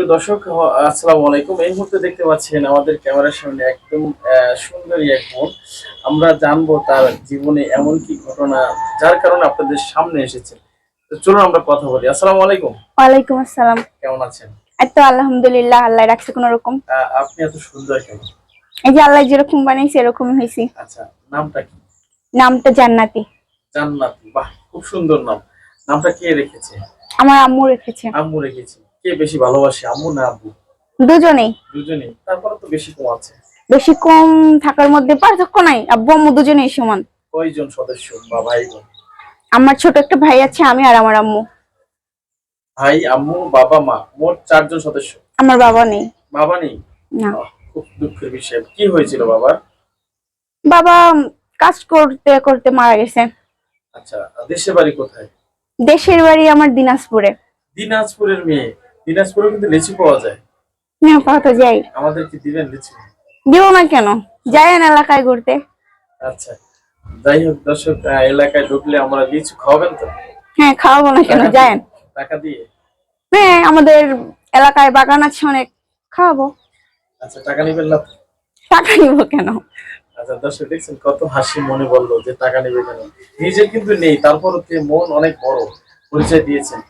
প্রিয় দর্শক আসসালামু আলাইকুম। এই মুহূর্তে দেখতে পাচ্ছেন আমাদের ক্যামেরার সামনে একদম সুন্দরী এক বোন। আমরা জানব তার জীবনে এমন কি ঘটনা যার কারণে আপনাদের সামনে এসেছে। তো চলুন আমরা কথা বলি। আসসালামু আলাইকুম। ওয়ালাইকুম আসসালাম। কেমন আছেন? তো আলহামদুলিল্লাহ আল্লাহ রাখছে কোন রকম। আপনি এত সুন্দর কেন? এই যে আল্লাহ যেরকম বানাইছে এরকম হয়েছি। আচ্ছা নামটা কি? নামটা জান্নাতি। জান্নাতি। বাহ খুব সুন্দর নাম। নামটা কে রেখেছে? আমার আম্মু রেখেছে। আম্মু রেখেছে। কে বেশি ভালোবাসে আম্মু না আব্বু? দুজনেই। দুজনেই। তারপরে তো বেশি কম আছে। বেশি কম থাকার মধ্যে পার্থক্য নাই আব্বু আম্মু দুজনেই সমান। কয়জন সদস্য বা ভাই বোন? আমার ছোট একটা ভাই আছে আমি আর আমার আম্মু। ভাই আম্মু বাবা মা মোট চারজন সদস্য? আমার বাবা নেই। বাবা নেই? না। খুব দুঃখের বিষয়। কি হয়েছিল বাবার? বাবা কাজ করতে করতে মারা গেছে। আচ্ছা দেশে বাড়ি কোথায়? দেশের বাড়ি আমার দিনাজপুরে। দিনাজপুরের মেয়ে। দিনাজপুরে কিন্তু লিচু পাওয়া যায়। হ্যাঁ কত যাই আমাদের কি দিবেন লিচু। দিব না কেন? যায়েন এলাকায় ঘুরতে। আচ্ছা যাই হোক দর্শক এলাকায় ঢুকলে আমরা লিচু খাওয়াবেন তো? হ্যাঁ খাওয়াবো না কেন? যায়েন। টাকা দিয়ে? হ্যাঁ আমাদের এলাকায় বাগান আছে অনেক খাওয়াবো। আচ্ছা টাকা নিবেন না টাকা নিব কেন? আচ্ছা দর্শক দেখছেন কত হাসি মনে বলল যে টাকা নেবে কেন? নিজের কিন্তু নেই তারপর মন অনেক বড়। পরিচয় দিয়েছেন।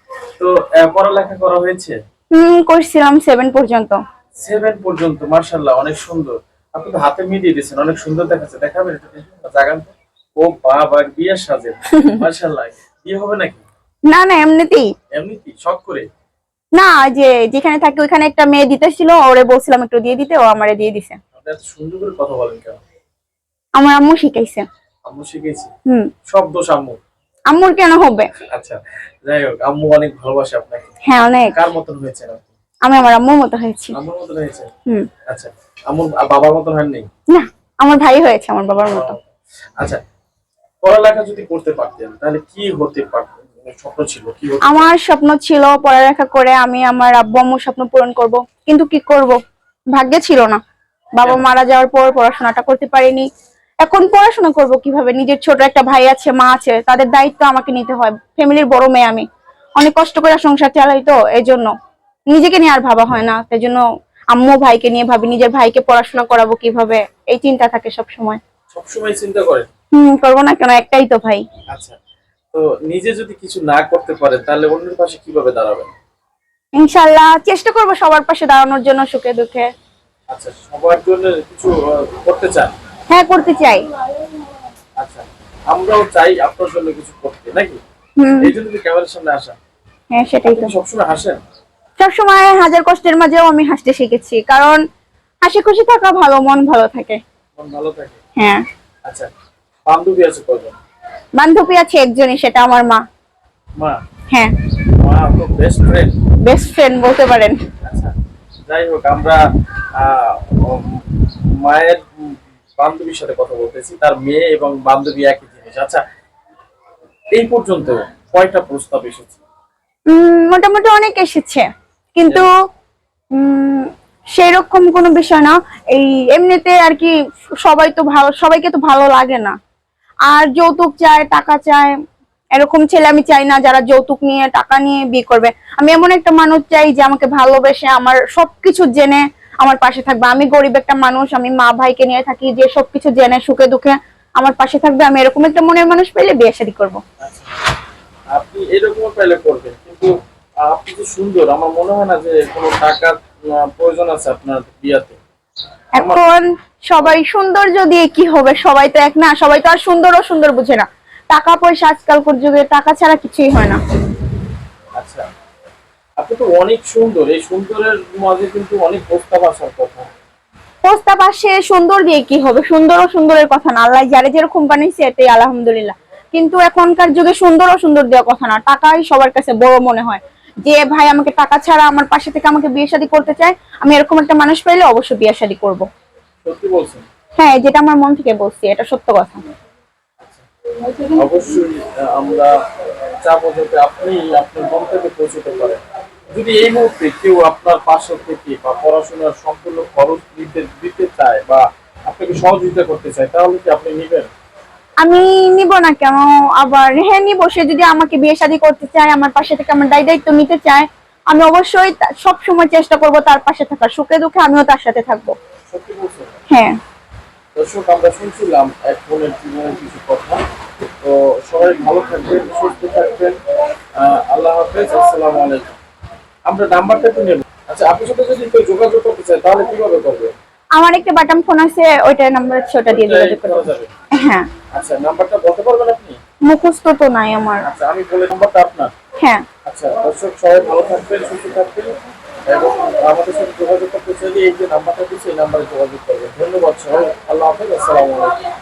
তো পড়ালেখা করা হয়েছে? হুম করছিলাম সেভেন পর্যন্ত। সেভেন পর্যন্ত মার্শাল্লাহ অনেক সুন্দর। আপনি তো হাতে মিলিয়ে দিয়েছেন অনেক সুন্দর দেখাচ্ছে। দেখাবেন দেখুন জাগান ও বাবা বিয়ের সাজে মার্শাল্লাহ বিয়ে হবে নাকি? না না এমনিতেই। এমনি কি শখ করে? না যে যেখানে থাকে ওইখানে একটা মেয়ে দিতেছিল ওরে বলছিলাম একটু দিয়ে দিতে ও আমারে দিয়ে দিছে। এত সুন্দর করে কথা বলেন কেন? আমার আম্মু শিখাইছে। আম্মু শিখেছি হুম। সব দোষ আম্মু আম্মুর কেন হবে? আচ্ছা যাই হোক আম্মু অনেক ভালোবাসে আপনাকে। হ্যাঁ অনেক। কার মতন হয়েছে আমি আমার আম্মুর মতো হয়েছি। আম্মুর হয়েছে হুম। আচ্ছা আম্মুর বাবার মতন হয়নি না আমার ভাই হয়েছে আমার বাবার মতো। আচ্ছা পড়ালেখা যদি করতে পারতেন তাহলে কি হতে মানে স্বপ্ন ছিল? আমার স্বপ্ন ছিল পড়ালেখা করে আমি আমার আব্বু আম্মুর স্বপ্ন পূরণ করব। কিন্তু কি করব? ভাগ্যে ছিল না। বাবা মারা যাওয়ার পর পড়াশোনাটা করতে পারিনি। এখন পড়াশোনা করব কীভাবে? নিজের ছোট একটা ভাই আছে মা আছে তাদের দায়িত্ব আমাকে নিতে হয়। ফ্যামিলির বড় মেয়ে আমি। অনেক কষ্ট করে সংসার চালাই তো এই জন্য নিজেকে নিয়ে আর ভাবা হয় না। তাই জন্য আম্মু ভাইকে নিয়ে ভাবি নিজের ভাইকে পড়াশোনা করাবো কীভাবে? এই চিন্তা থাকে সব সময় সবসময় চিন্তা করেন হম করব না কেন? একটাই তো ভাই। আচ্ছা। তো নিজে যদি কিছু না করতে পারে তাহলে অন্যের পাশে কীভাবে দাঁড়াবেন? ইনশাল্লাহ চেষ্টা করব সবার পাশে দাঁড়ানোর জন্য সুখে দুঃখে। আচ্ছা সবার জন্য কিছু করতে চান? হ্যাঁ করতে চাই। আচ্ছা আমরাও চাই আপনার জন্য কিছু করতে নাকি? হুম। এই জন্য ক্যামেরার সামনে আসা। হ্যাঁ সেটাই তো। সবসময় হাসেন? সবসময় হাজার কষ্টের মাঝেও আমি হাসতে শিখেছি কারণ হাসি খুশি থাকা ভালো মন ভালো থাকে। মন ভালো থাকে? হ্যাঁ। আচ্ছা বান্ধবী আছে বান্ধবী আছে একজনই সেটা আমার মা। মা? হ্যাঁ। মা বেস্ট ফ্রেন্ড বেস্ট ফ্রেন্ড বলতে পারেন। আচ্ছা যাই হোক আমরা মায়ের বান্ধবীর সাথে কথা বলতেছি, তার মেয়ে এবং বান্ধবী একই জিনিস। আচ্ছা এই পর্যন্ত কয়টা প্রস্তাব এসেছে? মোটামুটি অনেক এসেছে, কিন্তু সেরকম কোনো বিষয় না। এই এমনিতে আর কি সবাই তো ভালো, সবাইকে তো ভালো লাগে না। আর যৌতুক চায়, টাকা চায়, এরকম ছেলে আমি চাই না যারা যৌতুক নিয়ে, টাকা নিয়ে বিয়ে করবে। আমি এমন একটা মানুষ চাই যে আমাকে ভালোবেসে আমার সবকিছু জেনে আমার পাশে থাকবে। আমি গরিব একটা মানুষ আমি মা ভাইকে নিয়ে থাকি যে সবকিছু জেনে সুখে দুঃখে আমার পাশে থাকবে আমি এরকম একটা মনের মানুষ পেলে বিয়ে শাদী করব। আচ্ছা আপনি এরকম পাইলে করবেন কিন্তু আপনি যে সুন্দর আমার মনে হয় না যে কোনো টাকার প্রয়োজন আছে আপনার বিয়াতে। এখন সবাই সৌন্দর্য দিয়ে কি হবে সবাই তো এক না সবাই তো আর সুন্দর ও সুন্দর বুঝে না। টাকা পয়সা আজকালকার যুগে টাকা ছাড়া কিছুই হয় না। আচ্ছা আপনি তো অনেক সুন্দর এই সুন্দরের মাঝে কিন্তু অনেক প্রস্তাব আসার কথা। প্রস্তাব আসে সুন্দর দিয়ে কি হবে? সুন্দর ও সুন্দরের কথা না আল্লাহ যারে যেরকম বানিয়েছে এটাই আলহামদুলিল্লাহ। কিন্তু এখনকার যুগে সুন্দর ও সুন্দর দেওয়ার কথা না টাকাই সবার কাছে বড় মনে হয়। যে ভাই আমাকে টাকা ছাড়া আমার পাশে থেকে আমাকে বিয়ে শাদী করতে চায় আমি এরকম একটা মানুষ পাইলে অবশ্যই বিয়ে শাদী করব। সত্যি বলছেন? হ্যাঁ যেটা আমার মন থেকে বলছি এটা সত্য কথা। অবশ্যই আমরা চাবো যাতে আপনি আপনার গন্তব্যে পৌঁছতে পারেন। যদি এই মুহূর্তে কেউ আপনার পাশে থেকে বা পড়াশোনার সম্পূর্ণ খরচ দিতে দিতে চায় বা আপনাকে সহযোগিতা করতে চায় তাহলে কি আপনি নেবেন? আমি নিব না কেন? আবার হ্যাঁ নিব। সে যদি আমাকে বিয়ে শাদী করতে চায় আমার পাশে থেকে আমার দায় দায়িত্ব নিতে চায় আমি অবশ্যই সব সময় চেষ্টা করব তার পাশে থাকার। সুখে দুঃখে আমিও তার সাথে থাকব। হ্যাঁ। দর্শক আমরা শুনছিলাম এক বোনের জীবনের কিছু কথা। তো সবাই ভালো থাকবেন সুস্থ থাকবেন। আল্লাহ হাফেজ। আসসালামু আলাইকুম। আমরা নাম্বারটা একটু নেব। আচ্ছা আপনার সাথে যদি কেউ যোগাযোগ করতে চায় তাহলে কীভাবে করবে? আমার একটা বাটন ফোন আছে ওইটা নাম্বার আছে ওটা দিয়ে যোগাযোগ করা যাবে। হ্যাঁ। আচ্ছা নাম্বারটা বলতে পারবেন আপনি? মুখস্থ তো নাই আমার। আচ্ছা আমি বলে নাম্বারটা আপনার। হ্যাঁ। আচ্ছা দর্শক সবাই ভালো থাকবেন সুস্থ থাকবেন এবং আমাদের সাথে যোগাযোগ করতে চাইলে এই যে নাম্বারটা দিচ্ছে এই নাম্বারে যোগাযোগ করবেন। ধন্যবাদ সবাই। আল্লাহ হাফেজ আসসালামু আলাইকুম।